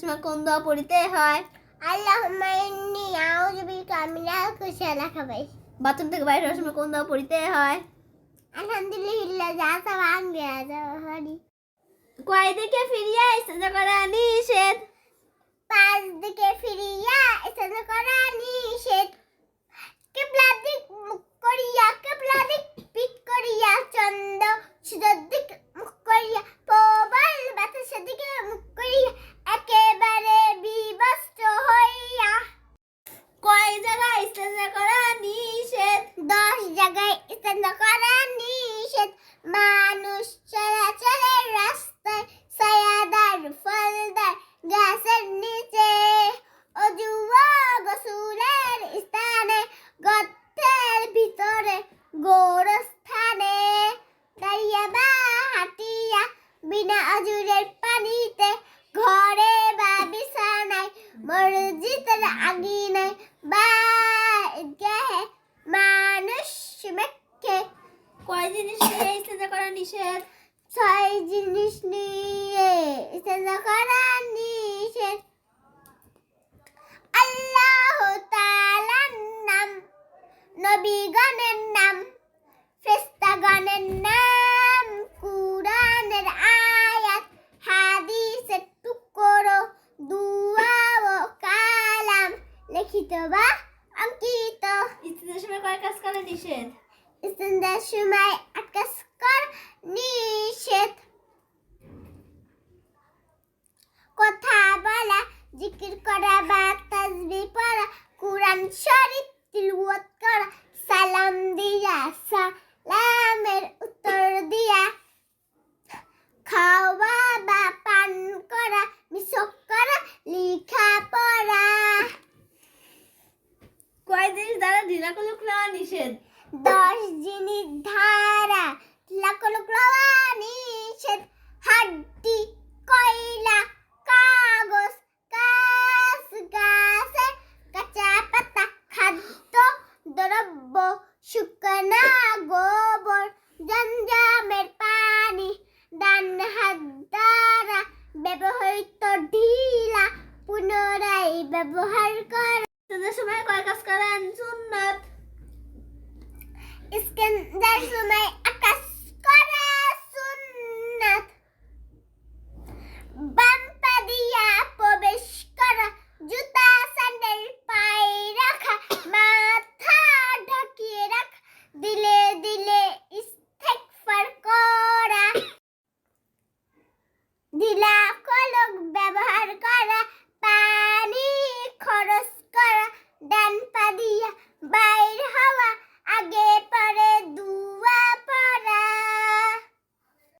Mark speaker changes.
Speaker 1: সময় কোন দোয়া পড়িতে হয়?
Speaker 2: আল্লাহুম্মা ইন্নী আউযু বিকা মিনাল কুশালা খাবাই
Speaker 1: বাথরুম থেকে বাইরে হওয়ার সময় কোন দোয়া পড়িতে হয়?
Speaker 2: আলহামদুলিল্লাহ যা সব আঙ্গে হরি
Speaker 1: কয় দিকে ফিরিয়া করা নিষেধ?
Speaker 2: পাঁচ দিকে ফিরিয়া
Speaker 1: কয় জিনিস নিয়ে ইস্তেঞ্জা করা নিষেধ।
Speaker 2: ছয় জিনিস নিয়ে ইস্তেঞ্জা করা নিষেধ। আল্লাহ তাআলার নাম, নবীগণের নাম, ফেরেশতাগণের নাম, কুরআনের আয়াত, হাদিসের টুকরো, দুয়া ও কালাম লিখিত বা অঙ্কিত।
Speaker 1: ইস্তেঞ্জার সময় কয় কাজ করা নিষেধ?
Speaker 2: ইস্তেঞ্জার সময় আকাশ কর নিষেধ কথা বলা জিকির করা বা তাসবিহ পড়া কুরআন শরীফ তিলাওয়াত করা সালাম দিয়া সালামের উত্তর দিয়া খাওয়া বা পান করা মিশক করা লেখা পড়া
Speaker 1: কয় জিনিস দ্বারা ঢিলা কলুক নেওয়া নিষেধ
Speaker 2: দশ জিনিস ধারা লাখ নিষেধ, হাড্ডি, কয়লা, কাগজ গাছ গাছের কাঁচা পাতা, খাদ্য, দ্রব্য, শুকনা গোবর, জঞ্জামের পানি ডান হাত দ্বারা ব্যবহৃত ঢিলা, পুনরায় ব্যবহার করা।
Speaker 1: ইস্তেঞ্জার সময় কয় কাজ করা সুন্নাত।
Speaker 2: ইস্কেন্দার সময়